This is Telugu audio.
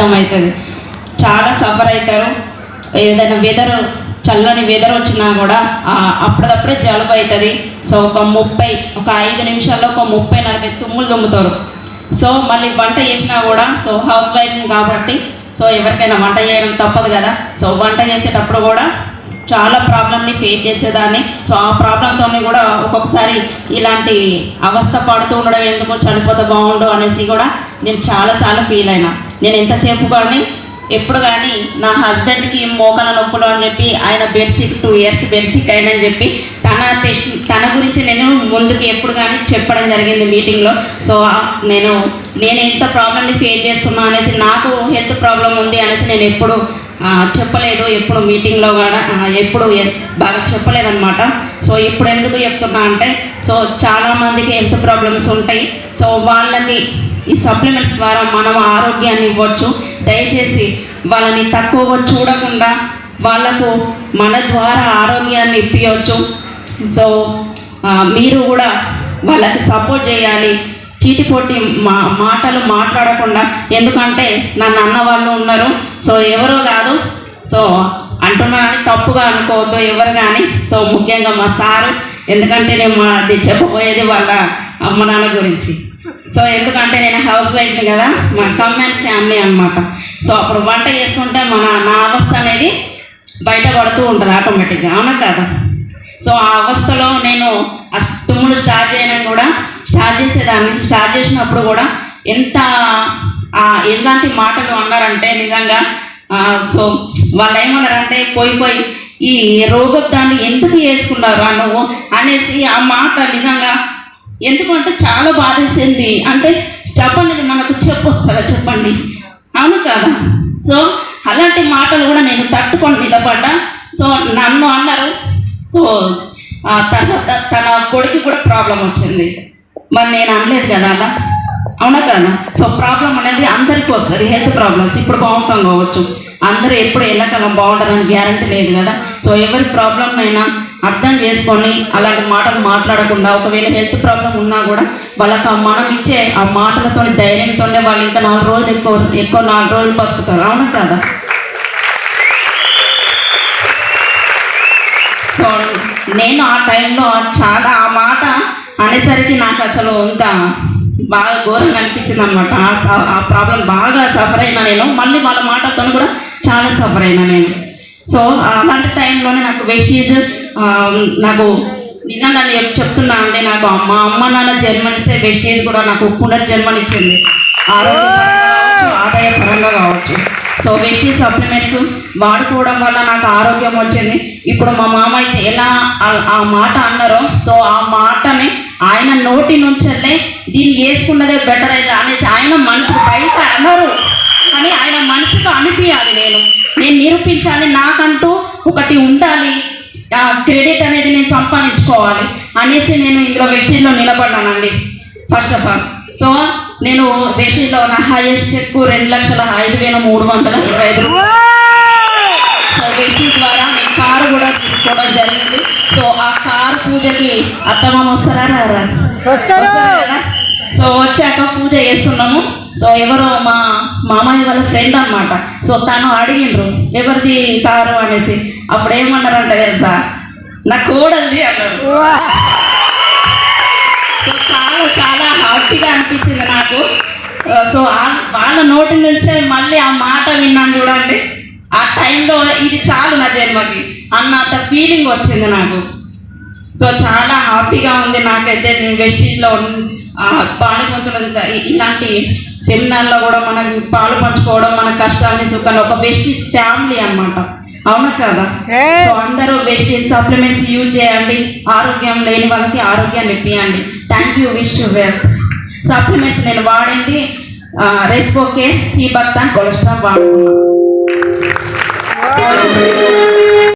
అర్థమవుతుంది. చాలా సఫర్ అవుతారు. ఏదైనా వెదర్ చల్లని వెదర్ వచ్చినా కూడా ఆ, జలుబు అవుతుంది. సో ఒక ముప్పై ఒక ఐదు నిమిషాల్లో ఒక ముప్పై నలభై తుమ్ములు తుమ్ముతారు సో మళ్ళీ వంట చేసినా కూడా సో హౌస్ వైఫ్ కాబట్టి సో ఎవరికైనా వంట చేయడం తప్పదు కదా. సో వంట చేసేటప్పుడు కూడా చాలా ప్రాబ్లమ్ని ఫేస్ చేసేదాన్ని. సో ఆ ప్రాబ్లంతో కూడా ఒక్కొక్కసారి ఇలాంటి అవస్థ పడుతూ ఉండడం ఎందుకు చనిపోతే బాగుండు అనేసి కూడా నేను చాలాసార్లు ఫీల్ అయినా. నేను ఎంతసేపు కానీ ఎప్పుడు కానీ నా హస్బెండ్కి మోకాల నొప్పులు అని చెప్పి ఆయన బెడ్సిక్ టూ ఇయర్స్ బెడ్సిక్ అయిందని చెప్పి తన టెస్ట్ తన గురించి నేను ముందుకు ఎప్పుడు కానీ చెప్పడం జరిగింది మీటింగ్లో సో నేను నేను ఎంత ప్రాబ్లమ్ని ఫేస్ చేస్తున్నా అనేసి నాకు హెల్త్ ప్రాబ్లం ఉంది అనేసి నేను ఎప్పుడు చెప్పలేదు. ఎప్పుడు మీటింగ్లో కూడా ఎప్పుడు బాగా చెప్పలేదన్నమాట. సో ఇప్పుడు ఎందుకు చెప్తున్నా అంటే సో చాలామందికి హెల్త్ ప్రాబ్లమ్స్ ఉంటాయి. సో వాళ్ళకి ఈ సప్లిమెంట్స్ ద్వారా మనం ఆరోగ్యాన్ని ఇవ్వచ్చు. దయచేసి వాళ్ళని తక్కువగా చూడకుండా వాళ్ళకు మన ద్వారా ఆరోగ్యాన్ని ఇప్పించవచ్చు సో మీరు కూడా వాళ్ళకి సపోర్ట్ చేయాలి. చీటిపోటి మా మాటలు మాట్లాడకుండా. ఎందుకంటే నన్ను అన్న వాళ్ళు ఉన్నారు. సో ఎవరో కాదు. సో అంటున్నాను తప్పుగా అనుకోవద్దు ఎవరు కానీ. సో ముఖ్యంగా మా సారు. ఎందుకంటే నేను మా అది చెప్పబోయేది వాళ్ళ అమ్మ నాన్న గురించి. సో ఎందుకంటే నేను హౌస్ వైఫ్ని కదా మా కమ్మాన్ ఫ్యామిలీ అన్నమాట. సో అప్పుడు వంట చేసుకుంటే మన నా అవస్థ అనేది బయటపడుతూ ఉంటుంది ఆటోమేటిక్గా అవునా కాదు? సో ఆ అవస్థలో నేను ఆ తుమ్ములు స్టార్ట్ చేయడం కూడా స్టార్ట్ చేసేదాన్ని. స్టార్ట్ చేసినప్పుడు కూడా ఎంత ఎలాంటి మాటలు అన్నారంటే నిజంగా సో వాళ్ళు ఏమన్నారంటే పోయి పోయి ఈ రోగబ్దాన్ని ఎందుకు వేసుకున్నారు నువ్వు అనేసి ఆ మాట నిజంగా ఎందుకంటే చాలా బాధేసింది. అంటే చెప్పండి మనకు చెప్పు వస్తుందా చెప్పండి? అవును కదా? సో అలాంటి మాటలు కూడా నేను తట్టుకొని నిలబడ్డా. సో నన్ను అన్నారు. సో తర్వాత తన కొడుకు కూడా ప్రాబ్లం వచ్చింది. మరి నేను అనలేదు కదా అలా? అవునా కదా సో ప్రాబ్లం అనేది అందరికీ వస్తుంది. హెల్త్ ప్రాబ్లమ్స్ ఇప్పుడు బాగుంటాం కావచ్చు. అందరూ ఎప్పుడు ఎల్లకాలం బాగుంటారని గ్యారంటీ లేదు కదా. సో ఎవరి ప్రాబ్లం అయినా అర్థం చేసుకొని అలాంటి మాటలు మాట్లాడకుండా ఒకవేళ హెల్త్ ప్రాబ్లం ఉన్నా కూడా వాళ్ళకి ఆ మనం ఇచ్చే ఆ మాటలతో ధైర్యంతోనే వాళ్ళు ఇంకా నాలుగు రోజులు ఎక్కువ ఎక్కువ నాలుగు రోజులు బతుకుతారు. అవునా కదా? సో నేను ఆ టైంలో చాలా ఆ మాట అనేసరికి నాకు అసలు ఇంకా బాగా ఘోరంగా అనిపించింది అనమాట ఆ ప్రాబ్లం బాగా సఫర్ అయినా నేను మళ్ళీ వాళ్ళ మాటలతో కూడా చాలా సఫర్ అయినా నేను. సో అలాంటి టైంలోనే నాకు వెస్టీజ్ నాకు నిజంగా నేను చెప్తున్నా అంటే నాకు మా అమ్మ నాన్న జన్మనిస్తే వెస్టీజ్ కూడా నాకు పునర్జన్మనిచ్చింది. ఆరోగ్యపరంగా కావచ్చు ఆదాయపరంగా కావచ్చు. సో వెస్టీ సప్లిమెంట్స్ వాడుకోవడం వల్ల నాకు ఆరోగ్యం వచ్చింది. ఇప్పుడు మా మామ అయితే ఎలా ఆ మాట అన్నారో సో ఆ మాటని ఆయన నోటి నుంచెల్లే దీన్ని వేసుకున్నదే బెటర్ అయితే అనేసి ఆయన మనసుకు బయట అన్నారు కానీ ఆయన మనసుకు అనిపించాలి నేను. నేను నిరూపించాలి నాకంటూ ఒకటి ఉండాలి. క్రెడిట్ అనేది నేను సంపాదించుకోవాలి అనేసి నేను ఇందులో వెస్టీజ్లో నిలబడ్డానండి. ఫస్ట్ ఆఫ్ ఆల్ సో నేను వెస్టీజ్లో నా హైయెస్ట్ చెక్ రెండు లక్షల ఐదు వేల మూడు వందల ఇరవై ఐదు. సో వెస్టీజ్ ద్వారా నేను కారు కూడా తీసుకోవడం జరిగింది సో ఆ కారు పూజకి అత్తమ్మ వస్తారా వస్తారు. సో వచ్చాక పూజ చేస్తున్నాము. సో ఎవరో మా మామయ్య వాళ్ళ ఫ్రెండ్ అన్నమాట. సో తను అడిగిండ్రు ఎవరిది కారు? అనేసి. అప్పుడు ఏమన్నారంట తెలుసా? నా కోడల్ది అన్నారు. సో చాలా చాలా హ్యాపీగా అనిపించింది నాకు. సో ఆ- వాళ్ళ నోటి నుంచే మళ్ళీ ఆ మాట విన్నాను చూడండి. ఆ టైంలో ఇది చాలు నా జన్మకి. అన్నంత ఫీలింగ్ వచ్చింది నాకు. సో చాలా హ్యాపీగా ఉంది. నాకైతే నేను వెస్టీజ్లో పాలు పంచడం ఇలాంటి సెమినార్లో కూడా మనకి పాలు పంచుకోవడం మన కష్టాన్ని సుఖాన్ని ఒక వెస్టీజ్ ఫ్యామిలీ అన్నమాట. అవునా కదా. సో అందరూ వెస్టీజ్ సప్లిమెంట్స్ యూజ్ చేయండి. ఆరోగ్యం లేని వాళ్ళకి ఆరోగ్యాన్ని ఇప్పియండి. Thank you wish wealth supplements నేను వాడింది రెస్పోకే సీ బక్తాన్ కొలెస్ట్రాల్ వాడుకున్నాను